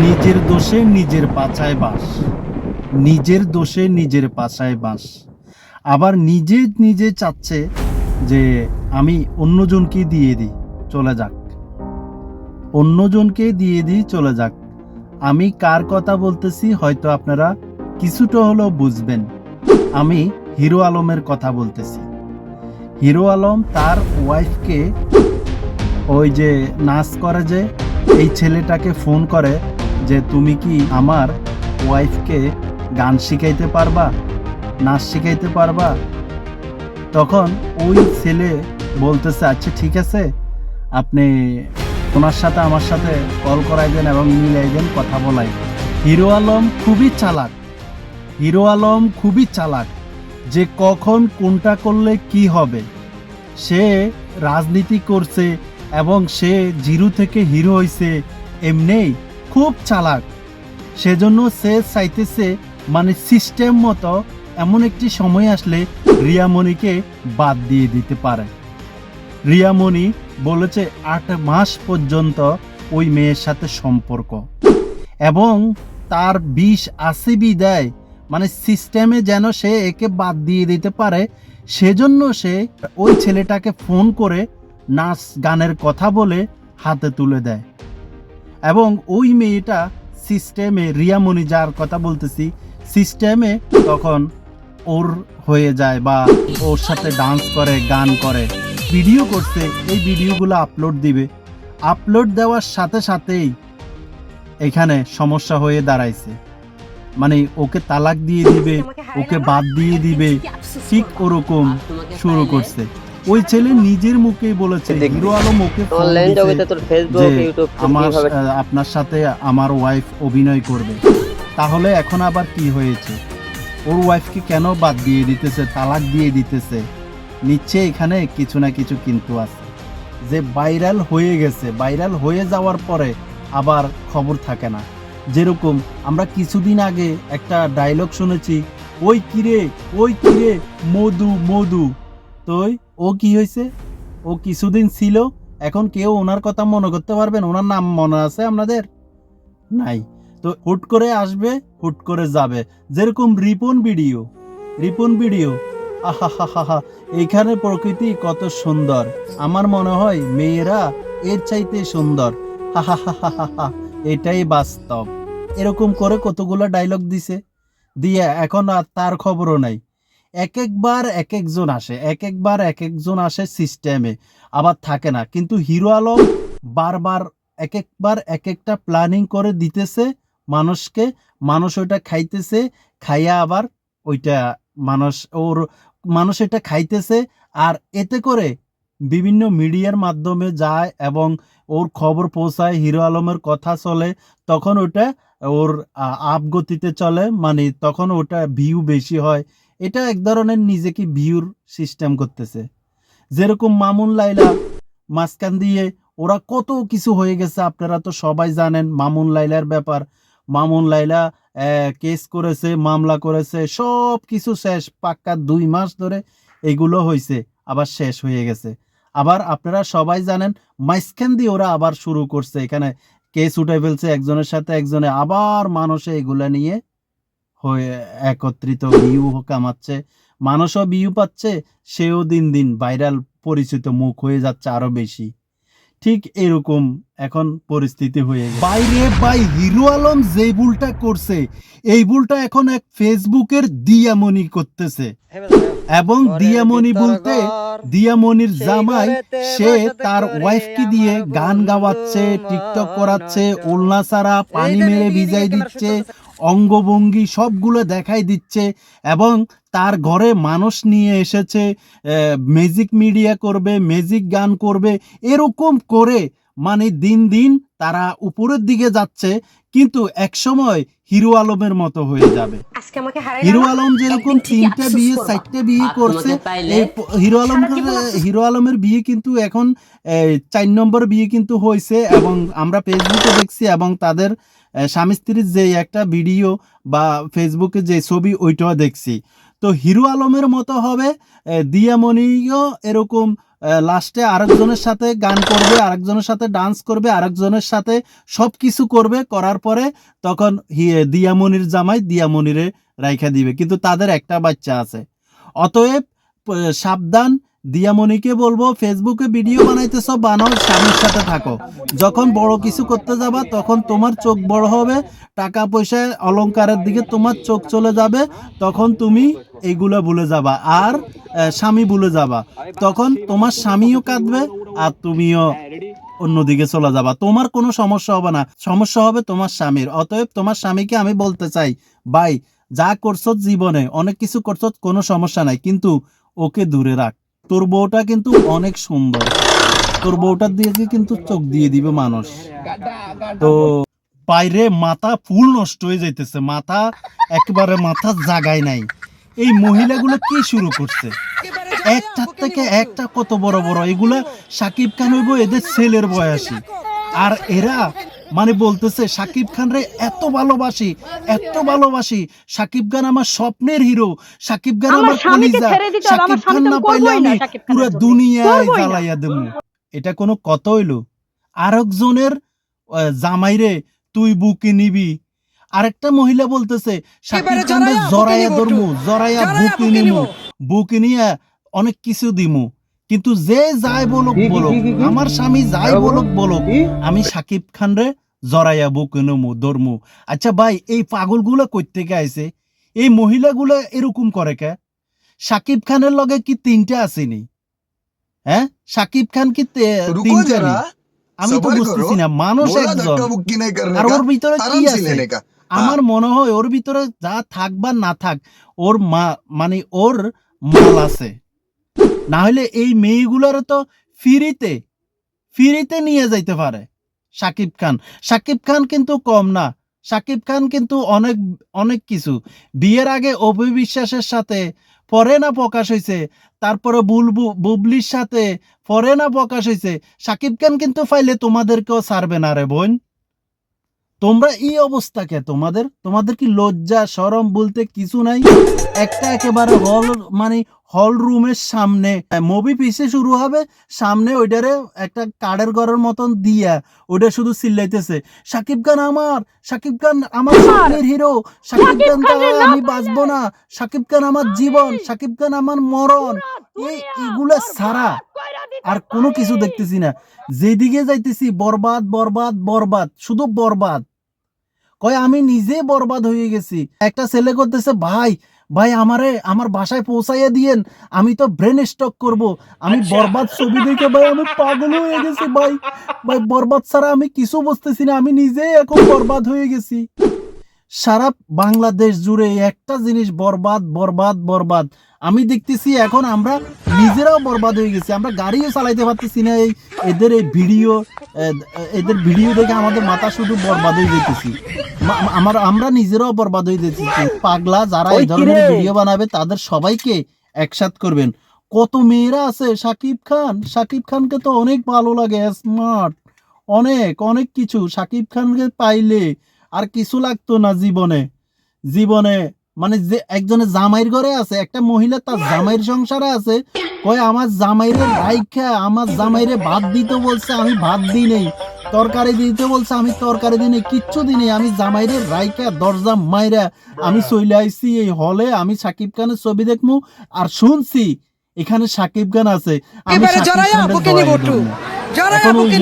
নিজের দোষে নিজের পাছায় বাস। নিজের দোষে নিজের পাছায় বাস। আবার নিজে নিজে চাচ্ছে যে আমি অন্যজনকে দিয়ে দিই, চলে যাক। অন্যজনকে দিয়ে দিই, চলে যাক। আমি কার কথা বলতেছি হয়তো আপনারা কিছুটা হলেও বুঝবেন। আমি হিরো আলমের কথা বলতেছি। হিরো আলম তার ওয়াইফকে ওই যে নাচ করে যে এই ছেলেটাকে ফোন করে যে তুমি কি আমার ওয়াইফকে গান শিখাইতে পারবা, নাচ শিখাইতে পারবা? তখন ওই ছেলে বলতেছে আচ্ছা ঠিক আছে, আপনি ওনার সাথে আমার সাথে কল করাই দেন এবং মিলাই দেন, কথা বলাই। হিরো আলম খুবই চালাক। হিরো আলম খুবই চালাক যে কখন কোনটা করলে কি হবে। সে রাজনীতি করছে এবং সে জিরো থেকে হিরো হইছে, এমনিই খুব চালাক। সেজন্য সে চাইতেছে মানে সিস্টেম মতো এমন একটি সময় আসলে রিয়ামণিকে বাদ দিয়ে দিতে পারে। রিয়ামণি বলেছে, আট মাস পর্যন্ত ওই মেয়ের সাথে সম্পর্ক। এবং তার বিষ আসিবি দেয় মানে সিস্টেমে যেন সে একে বাদ দিয়ে দিতে পারে, সেজন্য সে ওই ছেলেটাকে ফোন করে নাচ গানের কথা বলে হাতে তুলে দেয়। এবং ওই মেয়েটা সিস্টেমে রিয়ামণি যার কথা বলতেছি সিস্টেমে তখন ওর হয়ে যায় বা ওর সাথে ডান্স করে গান করে। ভিডিও করছে এই ভিডিওগুলো আপলোড দিবে। আপলোড দেওয়ার সাথে সাথেই এখানে সমস্যা হয়ে দাঁড়াইছে। মানে ওকে তালাক দিয়ে দিবে ওকে বাদ দিয়ে দিবে ঠিক ওরকম শুরু করছে। ওই ছেলে নিজের মুখেই বলেছে হিরো আলম ওকে অনলাইন জগতে তোর ফেসবুক ইউটিউব আমার আপনার সাথে আমার ওয়াইফ অভিনয় করবে। তাহলে এখন আবার কি হয়েছে? ওর ওয়াইফকে কেন বাদ দিয়ে দিতেছে তালাক দিয়ে দিতেছে? নিচ্ছে এখানে কিছু না কিছু কিন্তু আছে। যে ভাইরাল হয়ে গেছে ভাইরাল হয়ে যাওয়ার পরে আবার খবর থাকে না। যেরকম আমরা কিছুদিন আগে একটা ডায়লগ শুনেছি ওই কিরে ওই কিরে মধু মধু। তোই, ও কি হয়েছে ও কিছুদিন ছিল, এখন কেউ ওনার কথা মনে করতে পারবেন ওনার নাম মনে আছে আপনাদের? নাই। তো হুট করে আসবে, হুট করে যাবে। যেরকম রিপন ভিডিও। রিপন ভিডিও। আহা হা হা এখানে প্রকৃতি কত সুন্দর। আমার মনে হয় মেয়েরা এর চাইতে সুন্দর। হা হা এটাই বাস্তব। এরকম করে কতগুলো ডায়লগ দিছে। দিয়ে এখন আর তার খবরও নাই। এক একবার এক একজন আসে এক একবার এক একজন আসে সিস্টেমে আবার থাকে না। কিন্তু হিরো আলম বারবার এক একবার এক একটা প্ল্যানিং করে দিতেছে মানুষকে, মানুষ ওইটা খাইতেছে, খাইয়া আবার ওইটা মানুষ, ওর মানুষ এটা খাইতেছে, আর এতে করে বিভিন্ন মিডিয়ার মাধ্যমে যায় এবং ওর খবর পৌঁছায়, হিরো আলমের কথা চলে, তখন ওটা ওর আপগতিতে চলে মানে তখন ওটা ভিউ বেশি হয়। এটা এক ধরনের নিজেকে ভিউর সিস্টেম করতেছে। যেরকম মামুন লাইলা মাঝখান দিয়ে ওরা কত কিছু হয়ে গেছে, আপনারা তো সবাই জানেন মামুন লাইলার ব্যাপার। মামুন লাইলা কেস করেছে, মামলা করেছে, সব কিছু শেষ, পাক্কা দুই মাস ধরে এগুলো হয়েছে আবার শেষ হয়ে গেছে। আবার আপনারা সবাই জানেন মাঝখান দিয়ে ওরা আবার শুরু করছে, এখানে কেস উঠে ফেলছে একজনের সাথে একজনে, আবার মানুষে এগুলা নিয়ে হয়ে একত্রিত ভিউ কামাচ্ছে মানুষও ভিউ পাচ্ছে সেও দিন দিন ভাইরাল পরিচিত মুখ হয়ে যাচ্ছে আরও বেশি। ঠিক এরকম এখন পরিস্থিতি হয়ে গেছে। বাইরে বাই হিরো আলম যে ভুলটা করছে এই ভুলটা এখন এক ফেসবুকের দিয়ামনি করতেছে। এবং দিয়ামনি বলতে দিয়ামনির জামাই সে তার ওয়াইফকে দিয়ে গান গাওয়াচ্ছে টিকটক করাচ্ছে ওলনা ছাড়া পানি মেরে ভিজাই দিচ্ছে। অঙ্গভঙ্গি সবগুলো দেখাই দিচ্ছে এবং তার ঘরে মানুষ নিয়ে এসেছে ম্যাজিক মিডিয়া করবে ম্যাজিক গান করবে এরকম করে মানে দিন দিন তারা উপরের দিকে যাচ্ছে কিন্তু একসময় হিরো আলমের মতো হয়ে যাবে। আজকে আমাকে হারাই হিরো আলম যেরকম তিনটা বিয়ে চারটে বিয়ে করছে হিরো আলম হিরো আলমের বিয়ে কিন্তু এখন চার নম্বর বিয়ে কিন্তু হয়েছে এবং আমরা ফেসবুকে দেখছি এবং তাদের স্বামী স্ত্রীর যে একটা ভিডিও বা ফেসবুকে যে ছবি, ওইটাও দেখছি। তো হিরো আলমের মতো হবে দিয়ামণিও এরকম লাস্টে আরেকজনের সাথে গান করবে, আরেকজনের সাথে ডান্স করবে, আরেকজনের সাথে সব কিছু করবে, করার পরে তখন দিয়ামণির জামাই দিয়ামণিরে রাইখা দিবে। কিন্তু তাদের একটা বাচ্চা আছে। অতএব সাবধান দিয়ামণিকে বলব, ফেসবুকে ভিডিও বানাইতেছ বানাও স্বামীর সাথে থাকো। যখন বড় কিছু করতে যাবা, তখন তোমার চোখ বড় হবে, টাকা পয়সা অলংকারের দিকে তোমার চোখ চলে যাবে, তখন তুমি এইগুলো ভুলে যাবা আর স্বামী ভুলে যাবা। তখন তোমার স্বামীও কাঁদবে আর তুমিও অন্যদিকে চলে যাবা। তোমার কোনো সমস্যা হবে না। সমস্যা হবে তোমার স্বামীর। অতএব তোমার স্বামীকে আমি বলতে চাই, ভাই, যা করছ জীবনে, অনেক কিছু করছ, কোনো সমস্যা নাই, কিন্তু ওকে দূরে রাখ। তোর বউটা কিন্তু অনেক সুন্দর। তোর বউটার দিকে কিন্তু চোখ দিয়ে দিবে মানুষ। তো বাইরে মাথা ফুল নষ্ট হয়ে যাইতেছে, মাথা একেবারে মাথা জাগায় নাই। এই মহিলাগুলো কি শুরু করছে? একটার থেকে একটা কত বড় বড়, এগুলা সাকিব খান হইব, এদের ছেলের বয়সী। আর এরা মানে বলতেছে সাকিব খান রে এত ভালোবাসি এত ভালোবাসি। সাকিব খান আমার স্বপ্নের হিরো সাকিব খান আমার আমার কলিজা। ছেড়ে দিতে হবে, আমার সাকিব খান না পাইলে আমি পুরো দুনিয়ায় জ্বালাইয়া দেবো। এটা কোনো কত হইল? আরেকজনের জামাইরে তুই বুকে নিবি। আরেকটা মহিলা বলতেছে সাকিব বুকে জড়াইয়া ধরমু বুকে বুকে নিমু বুকে নিয়ে অনেক কিছু দিমু। কিন্তু যে যাই বলুক বলুক আমার স্বামী যাই বলুক বলুক আমি সাকিব খান রে জরাইয়া বুক নমু ধর্মু। আচ্ছা ভাই এই পাগলগুলো কই থেকে আইছে? এই মহিলাগুলো এরকম করে কে? সাকিব খানের লগে কি তিনটা আসেনি? হ্যাঁ? সাকিব খান কি তিনটা আমি তো বুঝতেছি না মানুষ একজন। আর ওর ভিতরে কি আছে? আমার মনে হয় ওর ভিতরে যা থাক বা না থাক ওর মা মানে ওর মাল আছে। না হলে এই মেয়েগুলার তো ফ্রিতে ফ্রিতে নিয়ে যাইতে পারে। সাকিব খান সাকিব খান কিন্তু কম না। সাকিব খান কিন্তু অনেক অনেক কিছু। বিয়ের আগে অভি বিশ্বাসের সাথে পরে না প্রকাশ হয়েছে তারপরে বুলবু বুবলির সাথে পরে না প্রকাশ হয়েছে সাকিব খান কিন্তু ফাইলে তোমাদেরকেও ছাড়বে না রে বোন। তোমরা এই অবস্থা কে তোমাদের? তোমাদের কি লজ্জা সরম বলতে কিছু নাই? একটা একেবারে হল মানে হল রুমের সামনে মুভি পিসে শুরু হবে। সামনে ওইটারে একটা কাঠের ঘরের মতন দিয়া ওটা শুধু চিল্লাইতেছে সাকিব খান আমার সাকিব খান আমার স্বপ্নের হিরো সাকিব খান আমি বাঁচবো না। সাকিব খান আমার জীবন সাকিব খান আমার মরণ। এই এগুলা ছাড়া আর কোনো কিছু দেখতেছি না। যেদিকে যাইতেছি বরবাদ বরবাদ বরবাদ শুধু বরবাদ। কয় আমি নিজে বরবাদ হয়ে গেছি। একটা ছেলে করতেছে ভাই ভাই আমারে আমার বাসায় পৌঁছাইয়া দিয়েন। আমি তো ব্রেন স্টক করব। আমি বরবাদ ছবি দেখে ভাই আমি পাগল হয়ে গেছি ভাই। ভাই বরবাদ ছাড়া আমি কিছু বুঝতেছি না। আমি নিজেই এখন বরবাদ হয়ে গেছি। সারা বাংলাদেশ জুড়ে একটা জিনিস বরবাদ বরবাদ বরবাদ। আমি দেখতেছি এখন আমরা নিজেরাও বরবাদ হয়ে গেছি। আমরা গাড়িও চালাইতে পারতেছি না এই এদের এই ভিডিও এদের ভিডিও দেখে আমাদের মাথা শুধু বরবাদ হয়ে যেতেছি আমার আমরা নিজেরাও বরবাদ হয়ে যেতেছি পাগলা যারা এই ধরনের ভিডিও বানাবে তাদের সবাইকে একসাথ করবেন। কত মেয়েরা আছে? সাকিব খান? সাকিব খানকে তো অনেক ভালো লাগে স্মার্ট অনেক অনেক কিছু সাকিব খানকে পাইলে আর কিছু লাগতো না জীবনে। জীবনে মানে যে একজনের জামাইয়ের ঘরে আছে একটা মহিলা তার জামাইয়ের সংসারে আছে কয় আমার জামাইরে রাইখা আমার জামাইরে ভাত দিতে বলছে আমি ভাত দিই নেই। তরকারি দিতে বলছে আমি তরকারি দিনে কিচ্ছু দিনে নেই আমি জামাইরে রাইকা দরজা মাইরা আমি চলে আইছি এই হলে আমি সাকিব খানের ছবি দেখমু আর শুনছি এখানে সাকিব খান আছে। আমি এবারে সাকিব খানের বুকে নিব জড়াইয়া বুকে